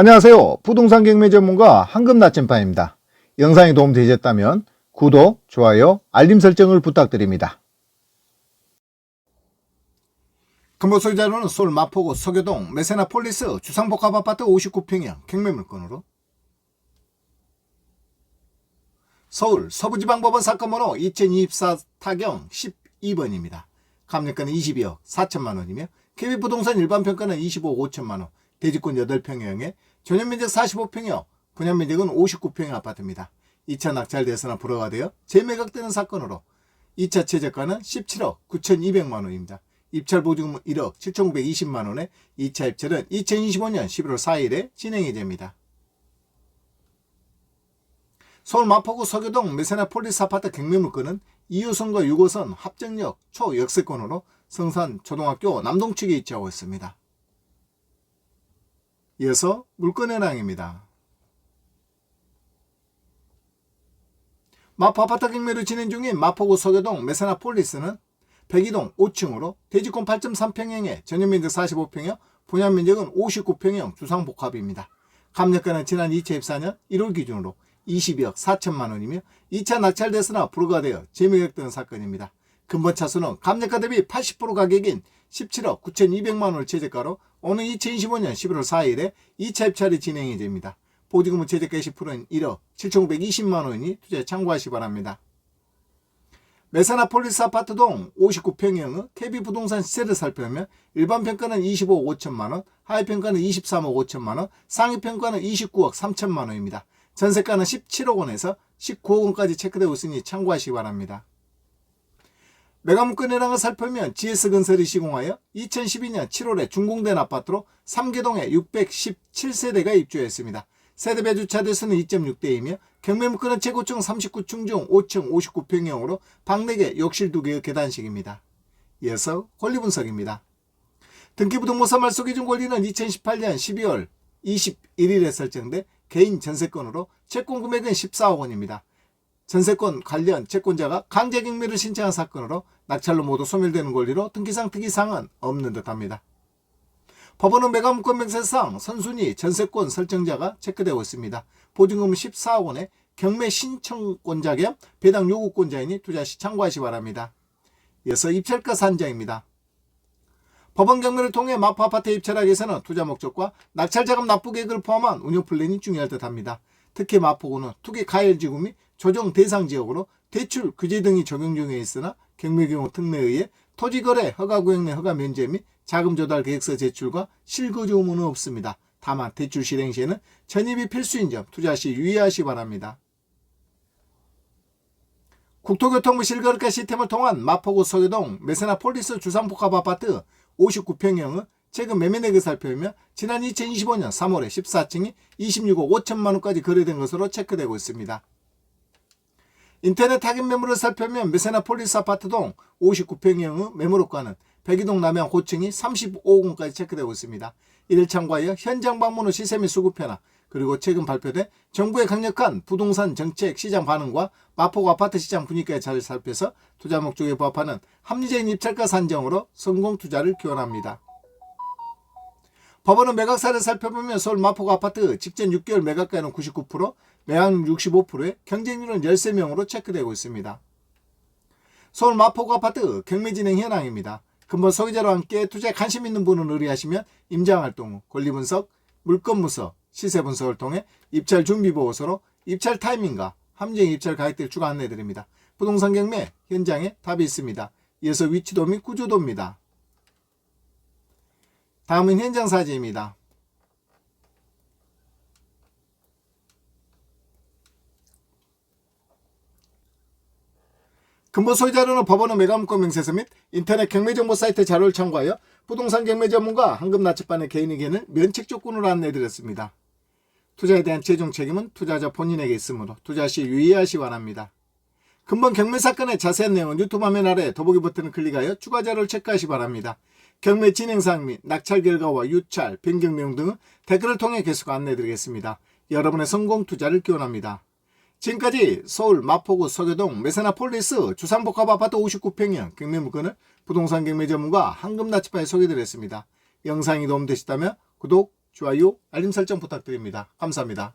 안녕하세요. 부동산 경매 전문가 황금 나침반입니다. 영상이 도움되셨다면 구독, 좋아요, 알림 설정을 부탁드립니다. 금보 소유자로는 서울 마포구 서교동 메세나폴리스 주상복합 아파트 59평형 경매 물건으로 서울 서부지방법원 사건 번호 2024 타경 12번입니다. 감정가는 22억 4천만 원이며 KB부동산 일반평가는 25억 5천만 원, 대지권 8평형에 전용면적 45평형, 분양면적은 59평형 아파트입니다. 2차 낙찰돼서나 불허가 되어 재매각되는 사건으로 2차 최저가는 17억 9,200만 원입니다. 입찰 보증금 1억 7,920만 원에 2차 입찰은 2025년 11월 4일에 진행이 됩니다. 서울 마포구 서교동 메세나 폴리스 아파트 경매물건은 2호선과 6호선 합정역 초역세권으로 성산 초등학교 남동 측에 위치하고 있습니다. 이어서 물건 해당입니다. 마포 아파트 경매로 진행 중인 마포구 서교동 메세나폴리스는 102동 5층으로 대지권 8.3평형에 전용면적 45평형, 분양면적은 59평형 주상복합입니다. 감정가는 지난 2024년 1월 기준으로 22억 4천만 원이며 2차 낙찰됐으나 불허가 되어 재매각된 사건입니다. 근본 차수는 감정가 대비 80% 가격인 17억 9,200만 원을 최저가로 오는 2025년 11월 4일에 2차 입찰이 진행이 됩니다. 보증금은 최저가 10%인 1억 7,920만 원이니 투자에 참고하시 기 바랍니다. 메사나폴리스 아파트동 59평형의 KB부동산 시세를 살펴보면 일반 평가는 25억 5천만 원, 하위 평가는 23억 5천만 원, 상위 평가는 29억 3천만 원입니다. 전세가는 17억 원에서 19억 원까지 체크되고 있으니 참고하시기 바랍니다. 매각물건 해랑을 살펴보면 GS건설이 시공하여 2012년 7월에 준공된 아파트로 3개동에 617세대가 입주했습니다. 세대배 주차대수는 2.6대이며 경매물건은 최고층 39층 중 5층 59평형으로 방 4개, 욕실 2개의 계단식입니다. 이어서 권리 분석입니다. 등기부등본사 말소기준 권리는 2018년 12월 21일에 설정돼 개인 전세권으로 채권 금액은 14억 원입니다. 전세권 관련 채권자가 강제 경매를 신청한 사건으로 낙찰로 모두 소멸되는 권리로 등기상 특이사항은 없는 듯합니다. 법원은 매각물건 명세상 선순위 전세권 설정자가 체크되고 있습니다. 보증금은 14억 원에 경매 신청권자 겸 배당 요구권자이니 투자 시 참고하시 기 바랍니다. 이어서 입찰가 산정입니다. 법원 경매를 통해 마포 아파트에 입찰하기 위해서는 투자 목적과 낙찰 자금 납부 계획을 포함한 운영 플랜이 중요할 듯합니다. 특히 마포구는 투기 가열 지구 및 조정 대상 지역으로 대출 규제 등이 적용 중에 있으나 경매 경우 특례에 의해 토지 거래 허가 구역 내 허가 면제 및 자금 조달 계획서 제출과 실거주 의무는 없습니다. 다만 대출 실행 시에는 전입이 필수인 점 투자 시 유의하시 기 바랍니다. 국토교통부 실거래가 시스템을 통한 마포구 서교동 메세나폴리스 주상복합 아파트 59평형의 최근 매매내역을 살펴보면 지난 2025년 3월에 14층이 26억 5천만 원까지 거래된 것으로 체크되고 있습니다. 인터넷 타깃 매물을 살펴보면 메세나폴리스 아파트 동 59평형의 매물호가는 백이동 남양 고층이 35억 원까지 체크되고 있습니다. 이를 참고하여 현장 방문 후 시세 및 수급 변화 그리고 최근 발표된 정부의 강력한 부동산 정책 시장 반응과 마포구 아파트 시장 분위기에 잘 살펴서 투자 목적에 부합하는 합리적인 입찰가 산정으로 성공 투자를 기원합니다. 법원은 매각사를 살펴보면 서울 마포구 아파트 직전 6개월 매각가는 99%, 매각 65%에 경쟁률은 13명으로 체크되고 있습니다. 서울 마포구 아파트 경매 진행 현황입니다. 근본 소유자와 함께 투자에 관심 있는 분은 의뢰하시면 임장활동 후 권리분석, 물건무서, 시세분석을 통해 입찰 준비보고서로 입찰 타이밍과 함정 입찰 가격대를 추가 안내드립니다. 부동산 경매 현장에 답이 있습니다. 이어서 위치도 및 구조도입니다. 다음은 현장 사진입니다. 근본 소유자료는 법원의 매각물건 명세서 및 인터넷 경매정보 사이트 자료를 참고하여 부동산 경매 전문가 황금 나침반의 개인에게는 면책 조건으로 안내드렸습니다. 투자에 대한 최종 책임은 투자자 본인에게 있으므로 투자 시 유의하시 기 바랍니다. 근본 경매 사건의 자세한 내용은 유튜브 화면 아래 더보기 버튼을 클릭하여 추가 자료를 체크하시 기 바랍니다. 경매 진행 사항 및 낙찰 결과와 유찰, 변경 내용 등은 댓글을 통해 계속 안내드리겠습니다. 여러분의 성공 투자를 기원합니다. 지금까지 서울 마포구 서교동 메세나폴리스 주상복합 아파트 59평형 경매 물건을 부동산 경매 전문가 황금나치파에 소개드렸습니다. 영상이 도움되셨다면 구독, 좋아요, 알림 설정 부탁드립니다. 감사합니다.